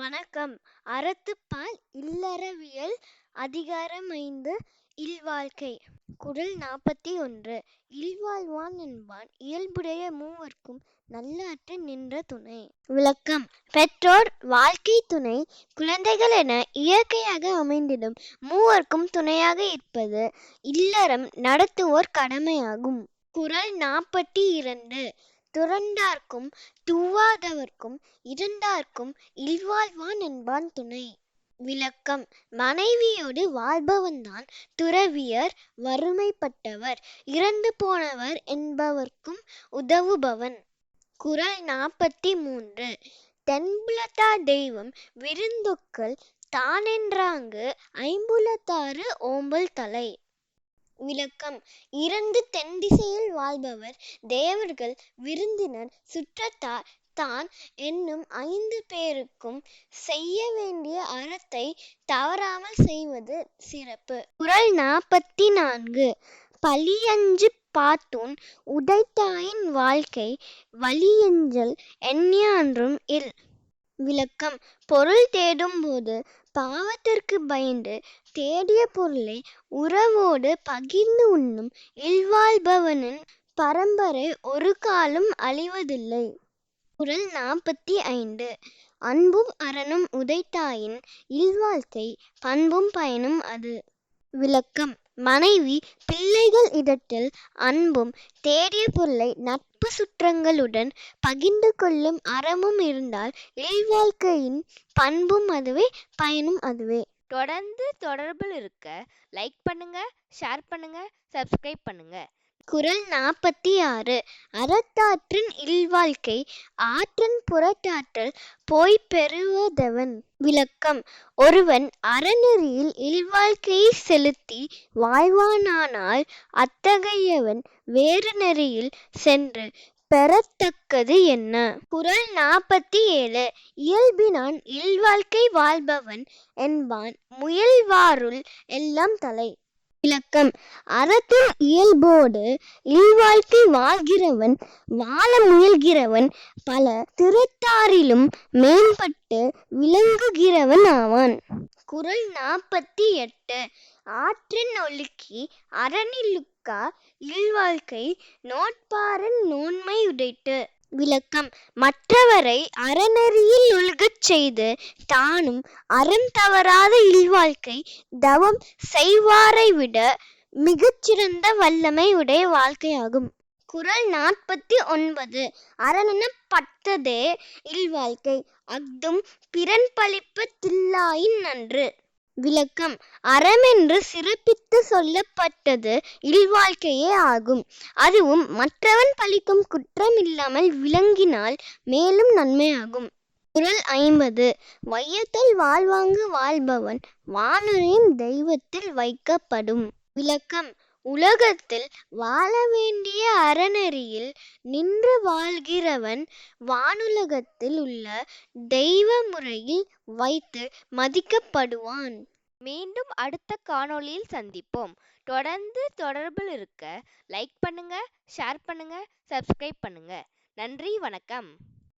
வணக்கம். அறத்துப்பால் இல்லறவியல் அதிகாரம் ஐந்து இல்வாழ்க்கை. குரல் நாற்பத்தி ஒன்று இல்வாழ்வான் என்பான் இயல்புடைய மூவர்க்கும் நல்லாற்ற நின்ற துணை. விளக்கம். பெற்றோர் வாழ்க்கை துணை. குழந்தைகள் என இயற்கையாக அமைந்திடும் மூவர்க்கும் துணையாக இருப்பது இல்லறம் நடத்துவோர் கடமையாகும். குரல் நாற்பத்தி இரண்டு. துறந்தார்க்கும் துவாதவர்க்கும் இருந்தார்க்கும் இல்வாழ்வான் என்பான் துணை. விளக்கம். மனைவியோடு வாழ்பவன்தான் துறவியர் வறுமைப்பட்டவர் இறந்து போனவர் என்பவர்க்கும் உதவுபவன். குரல் நாற்பத்தி மூன்று தென்புலத்தா தெய்வம் விருந்தொக்கல் தானென்றாங்கு ஐம்புலத்தாறு ஓம்பல் தலை. விளக்கம். இறந்து தென்திசையில் வாழ்பவர் தேவர்கள் விருந்தினர் சுற்றத்தார் தான் என்னும் ஐந்து பேருக்கும் செய்ய வேண்டிய அறத்தை தவறாமல் செய்வது சிறப்பு. குரல் நாற்பத்தி நான்கு பழியஞ்சு பாத்தூன் உடைத்தாயின் வாழ்க்கை வலியஞ்சல் எஞ்ஞான்றும் இல். விளக்கம். பொருள் தேடும்போது பாவத்திற்கு பயந்து தேடிய பொருளை உறவோடு பகிர்ந்து உண்ணும் இல்வாழ்பவனின் பரம்பரை ஒரு காலம் அழிவதில்லை. குரல் நாற்பத்தி ஐந்து. அன்பும் அறனும் உதைத்தாயின் இல்வாழ்க்கை பண்பும் பயனும் அது. விளக்கம். மனைவி பிள்ளைகள் இடத்தில் அன்பும் தேடிய பொருளை நட்பு சுற்றங்களுடன் பகிர்ந்து கொள்ளும் அறமும் இருந்தால் இல்வாழ்க்கையின் பண்பும் அதுவே பயனும் அதுவே. தொடர்ந்து தொடர்பில் இருக்க லைக் பண்ணுங்க ஷேர் பண்ணுங்க சப்ஸ்கிரைப் பண்ணுங்க. குரல் நாற்பத்தி ஆறு அறத்தாற்றின் இல்வாழ்க்கை ஆற்றன் புறத்தாற்றல் போய் பெறுவதவன் விளக்கம். ஒருவன் அறநெறியில் இல்வாழ்க்கையை செலுத்தி வாழ்வானானால் அத்தகையவன் வேறு நெறியில் சென்று பெறத்தக்கது என்ன? குரல் நாற்பத்தி ஏழு இயல்பினான் இல்வாழ்க்கை வாழ்பவன் என்பான் முயல்வாருள் எல்லாம் தலை. விளக்கம். அறத்தின் இயல்போடு இல்வாழ்க்கை வாழ்கிறவன் வாழ முயல்கிறவன் பல திறத்தாரிலும் மேம்பட்டு விளங்குகிறவன் ஆவான். குறள் நாற்பத்தி எட்டு. ஆற்றின் ஒழுக்கி அறநிலுக்கா இல்வாழ்க்கை நோட்பாரன் நோன்மை உடைத்து விளக்கம். மற்றவரை அறநெறியில் ஒழுகச் செய்து தானும் அறம் தவறாத இல்வாழ்க்கை தவம் செய்வாரை விட மிகச்சிறந்த வல்லமை உடைய வாழ்க்கையாகும். குறள் நாற்பத்தி ஒன்பது அரணெனப்பட்டதே இல்வாழ்க்கை. அஃதும் பிறன் பழிப்பு தில்லாயின் நன்று. விளக்கம். அறம் என்று சிறப்பித்து சொல்லப்பட்டது இல்வாழ்க்கையே ஆகும். அதுவும் மற்றவன் பழிக்கும் குற்றம் இல்லாமல் விளங்கினால் மேலும் நன்மையாகும். குரல் ஐம்பது. வையத்தில் வாழ்வாங்கு வாழ்பவன் வானுரையும் தெய்வத்தில் வைக்கப்படும். விளக்கம். உலகத்தில் வாழ வேண்டிய அறநெறியில் நின்று வாழ்கிறவன் வானுலகத்தில் உள்ள தெய்வ முறையில் வைத்து மதிக்கப்படுவான். மீண்டும் அடுத்த காணொளியில் சந்திப்போம். தொடர்ந்து தொடர்பில் இருக்க லைக் பண்ணுங்க ஷேர் பண்ணுங்க சப்ஸ்கிரைப் பண்ணுங்க. நன்றி வணக்கம்.